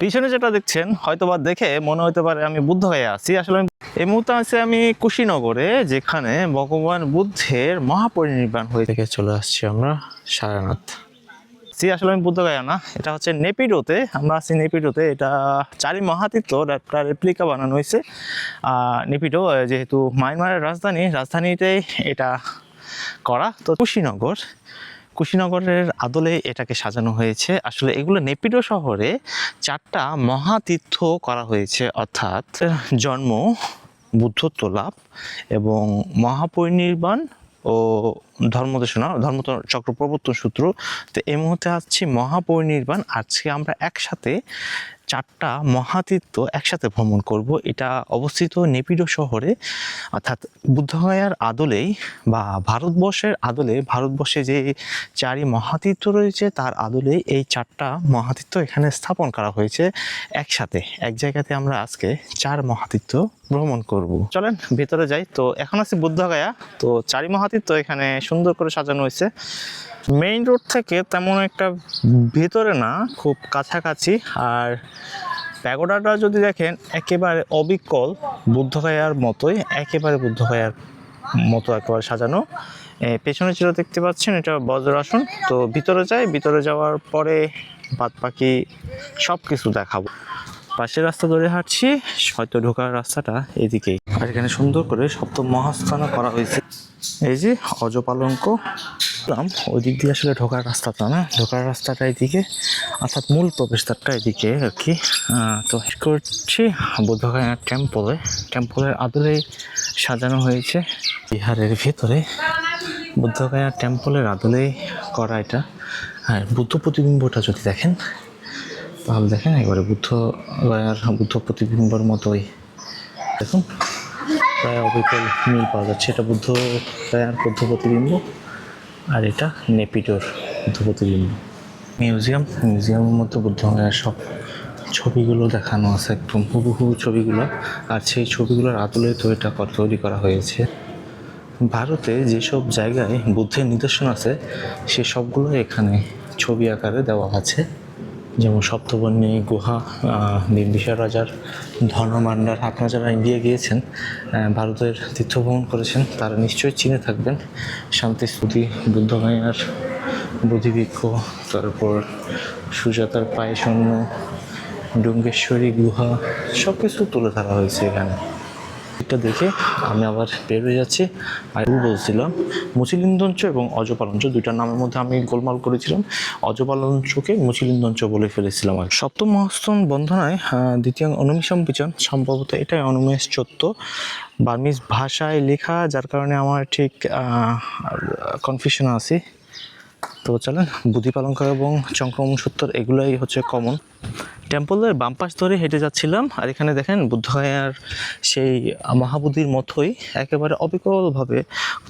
পিছনে যেটা দেখছেন, হয়তোবা দেখে মনে হতে পারে আমি বুদ্ধ হয়ে আছি। আসলে এই মুহূর্তে আছি আমি কুশিনগরে, যেখানে ভগবান বুদ্ধের মহাপরিনির্বাণ হয়ে থেকে চলে আসছি আমরা, সারানাথ। সি, আসলে আমি বুদ্ধ গায়া না, এটা হচ্ছে নেপিডোতে, আমরা আছি নেপিডোতে, এটা চারি মহাতীর্থ একটা রেপ্লিকা বানানো হয়েছে। নেপিডো যেহেতু মায়ানমারের রাজধানী রাজধানীতেই এটা করা। তো কুশীনগর কুশীনগরের আদলে এটাকে সাজানো হয়েছে। আসলে এগুলো নেপিডো শহরে চারটা মহাতীর্থ করা হয়েছে, অর্থাৎ জন্ম বুদ্ধত্ব লাভ এবং মহাপরিনির্বাণ ও ধর্মদেশনা ধর্ম চক্র প্রবর্তন সূত্র। তো এই মুহূর্তে আসছি মহাপরিনির্বাণ। আজকে আমরা একসাথে চারটা মহাতীর্থ একসাথে ভ্রমণ করব। এটা অবস্থিত নেপিডো শহরে। অর্থাৎ বুদ্ধগয়ার আদলেই বা ভারতবর্ষের আদলে, ভারতবর্ষে যে চারি মহাতীর্থ রয়েছে, তার আদলে এই চারটা মহাতীর্থ এখানে স্থাপন করা হয়েছে একসাথে। এক জায়গাতে আমরা আজকে চার মহাতীর্থ ভ্রমণ করব। চলেন, ভেতরে যাই। তো এখন আছি বুদ্ধগয়া। তো চারি মহাতীর্থ এখানে সুন্দর করে সাজানো হয়েছে। মেইন রোড থেকে তেমন একটা ভেতরে না, খুব কাছাকাছি। আর প্যাগোডাটা যদি দেখেন, একেবারে অবিকল বুদ্ধগয়ার মতোই, একেবারে বুদ্ধগয়ার মতো একেবারে সাজানো। পেছনে যেটা দেখতে পাচ্ছেন, এটা বজ্রাসন। তো ভিতরে যাই, ভিতরে যাওয়ার পরে বাদ বাকি সব কিছু দেখাবো। পাশের রাস্তা ধরে হাঁটছি, হয়তো ঢোকার রাস্তাটা এদিকেই। আর এখানে সুন্দর করে সপ্তম মহাস্থান করা হয়েছে। এই যে অজপালঙ্ক বললাম, ওই দিক দিয়ে আসলে ঢোকার রাস্তাটা না ঢোকার রাস্তাটা এদিকে অর্থাৎ মূল প্রবেশদ্বারটা এদিকে আর কি। তো করছি বুদ্ধগয়া টেম্পলে টেম্পলের আদলে সাজানো হয়েছে। বিহারের ভেতরে বুদ্ধগয়া টেম্পলের আদলে করা এটা। আর বুদ্ধ প্রতিবিম্বটা যদি দেখেন তাহলে দেখেন একবারে বুদ্ধ গয়ার বুদ্ধ প্রতিবিম্বর মতোই। দেখুন প্রায় অবিকল মিল পাওয়া যাচ্ছে। এটা বুদ্ধ গয়ার বুদ্ধ প্রতিবিম্ব। আর এটা নেপিডোর প্রতিবিম্ব মিউজিয়াম, মিউজিয়ামের মধ্যে বুদ্ধ সব ছবিগুলো দেখানো আছে একদম হুবহু ছবিগুলো। আর সেই ছবিগুলোর আদলে তো এটা তৈরি করা হয়েছে। ভারতে যেসব জায়গায় বুদ্ধের নিদর্শন আছে, সে সবগুলো এখানে ছবি আকারে দেওয়া আছে। যেমন সপ্তবর্ণী, গুহা বিম্বিসার রাজার ধর্মমান্ডার আপনারা যারা ইন্ডিয়া গিয়েছেন ভারতের তীর্থভ্রমণ করেছেন, তারা নিশ্চয়ই চিনে থাকবেন। শান্তি শান্তিস্তুতি বুদ্ধগয়ার বোধিবৃক্ষ তারপর সুজাতার পায়ে সৈন্য ডুঙ্গেশ্বরী গুহা সব কিছু তুলে ধরা হয়েছে এখানে। এটা দেখে আমি আবার বের হয়ে যাচ্ছি। আর বলছিলাম। মুচিলিন্দঞ্চ এবং অজপালঞ্চ দুইটার নামের মধ্যে আমি গোলমাল করেছিলাম। অজপালঞ্চকে মুচিলিন্দঞ্চ বলে ফেলেছিলাম আর সপ্তম মহাস্তন বন্ধনায় দ্বিতীয় অনুমিশম পিছন সম্ভবত এটাই অনুমেষ চোদ্দ। বার্মিজ ভাষায় লেখা, যার কারণে আমার ঠিক কনফিউশন আছে। তো চলেন, বুদ্ধি পালঙ্কার এবং চক্রমণ সত্তর এগুলোই হচ্ছে কমন টেম্পলের বাম পাশ ধরে হেঁটে যাচ্ছিলাম, আর এখানে দেখেন বুদ্ধগয়ার সেই মহাবুদ্ধির মতোই একেবারে অবিকলভাবে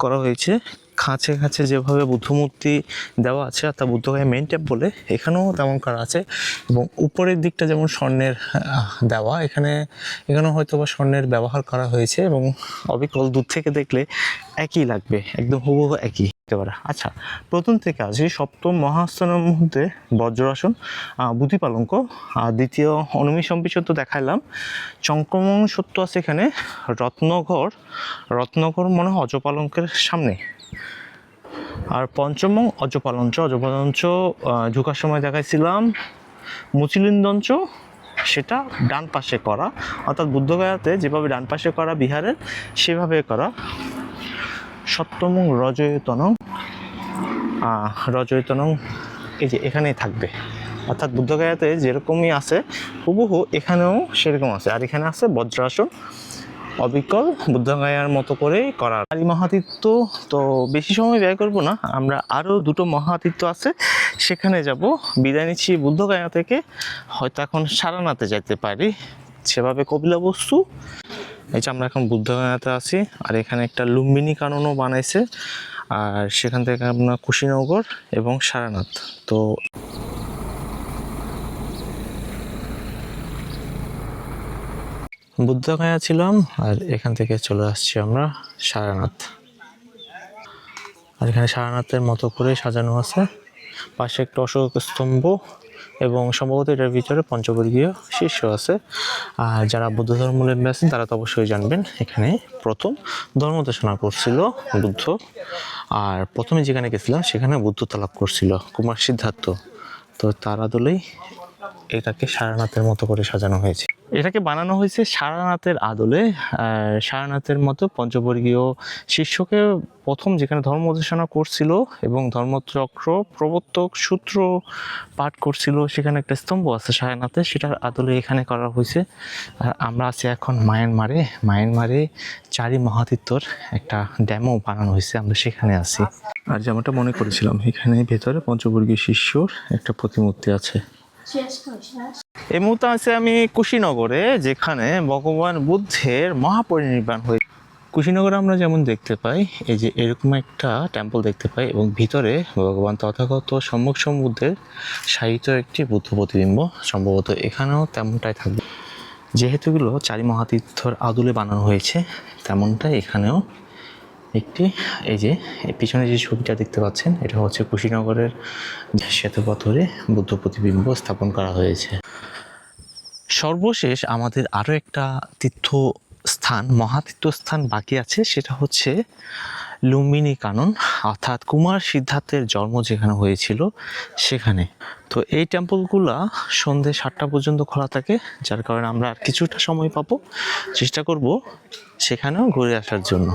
করা হয়েছে। খাঁচে খাঁচে যেভাবে বুদ্ধমূর্তি দেওয়া আছে অর্থাৎ বুদ্ধগয়া মেন টেম্পলে এখানেও তেমন করা আছে। এবং উপরের দিকটা যেমন স্বর্ণের দেওয়া, এখানে, এখানেও হয়তো বা স্বর্ণের ব্যবহার করা হয়েছে এবং অবিকল দূর থেকে দেখলে একই লাগবে, একদম হুবহু একই। একেবারে আচ্ছা প্রথম থেকে আসি, সপ্তম মহাস্থানের মধ্যে বজ্রাসন বুদ্ধি পালঙ্ক দ্বিতীয় অনুমি সম্পিচন তো দেখাইলাম। চঙ্ক্রমণ সত্য আছে এখানে, রত্নঘর রত্নঘর মনে হয় অজপালঙ্কের সামনে। আর পঞ্চমং অজপালঞ্চ অজপালঞ্চ ঢোকার সময় দেখাইছিলাম। মুচিলিন্দঞ্চ, সেটা ডান পাশে করা, অর্থাৎ বুদ্ধগয়াতে যেভাবে ডান পাশে করা, বিহারের, সেভাবে করা। সপ্তমং রজয়তনং। রজয়তনং এই যে এখানেই থাকবে। অর্থাৎ বুদ্ধগয়াতে যেরকমই আছে, হুবহু এখানেও সেরকম আছে। আর এখানে আছে বজ্রাসন, অবিকল বুদ্ধগয়ার মতো করা আরি মহাতীর্থ তো বেশি সময় ব্যয় করব না, আমরা আরও দুটো মহাতীর্থ আছে। সেখানে যাব। বিদায় নিচ্ছি বুদ্ধগয়া থেকে। হয়তো এখন সারানাতে যেতে পারি। সেভাবে কপিলা বস্তু এই যে আমরা এখন বুদ্ধগয়াতে আছি, আর এখানে একটা লুম্বিনী কাননও বানাইছে, আর সেখান থেকে আপনার কুশিনগর এবং সারানাথ। তো বুদ্ধগয়া ছিলাম, আর এখান থেকে চলে আসছি আমরা সারানাথ। আর এখানে সারানাথের মতো করে সাজানো আছে। পাশে একটা অশোক স্তম্ভ এবং সম্ভবত এটার ভিতরে পঞ্চবর্গীয় শীর্ষ আছে। আর যারা বৌদ্ধ ধর্মাবলম্বী আছেন তারা তো অবশ্যই জানবেন এখানে প্রথম ধর্ম দেশনা করছিল বুদ্ধ। আর প্রথমে যেখানে গেছিলাম, সেখানে বুদ্ধত্ব লাভ করছিল, কুমার সিদ্ধার্থ। তো তার আদলেই এটাকে সারানাথের মতো করে সাজানো হয়েছে। এটাকে বানানো হয়েছে সারানাথের আদলে। সারানাথের মতো পঞ্চবর্গীয় শিষ্যকে প্রথম যেখানে ধর্ম ধর্মদেশনা করছিল এবং ধর্মচক্র প্রবর্তক সূত্র পাঠ করছিল সেখানে একটা স্তম্ভ আছে সারানাথে সেটার আদলে এখানে করা হয়েছে। আর আমরা আছি এখন মায়ানমারে। মায়ানমারে চারি মহাতীর্থর একটা ড্যামও বানানো হয়েছে আমরা সেখানে আছি। আর যেমনটা মনে করেছিলাম এখানে ভেতরে পঞ্চবর্গীয় শিষ্যর একটা প্রতিমূর্তি আছে। এই মুহূর্তে আছে আমি কুশীনগরে, যেখানে ভগবান বুদ্ধের মহাপরিনির্বাণ হয়ে কুশীনগরে আমরা যেমন দেখতে পাই, এই যে এরকম একটা টেম্পল দেখতে পাই এবং ভিতরে ভগবান তথাগত সম্মুখ সমুদ্রের সাহিত্য একটি বুদ্ধ প্রতিবিম্ব, সম্ভবত এখানেও তেমনটাই থাকবে। যেহেতুগুলো চারি মহাতীর্থর আদলে বানানো হয়েছে, তেমনটাই এখানেও একটি, এই যে পিছনে যে ছবিটা দেখতে পাচ্ছেন, এটা হচ্ছে কুশীনগরের শ্বেতপাথরে বুদ্ধ প্রতিবিম্ব স্থাপন করা হয়েছে। সর্বশেষ আমাদের আরও একটা তীর্থ স্থান মহাতীর্থ স্থান বাকি আছে, সেটা হচ্ছে লুম্বিনী কানন অর্থাৎ কুমার সিদ্ধার্থের জন্ম যেখানে হয়েছিল সেখানে। তো এই টেম্পলগুলা সন্ধে সাতটা পর্যন্ত খোলা থাকে, যার কারণে আমরা আর কিছুটা সময় পাবো, চেষ্টা করব সেখানেও ঘুরে আসার জন্য।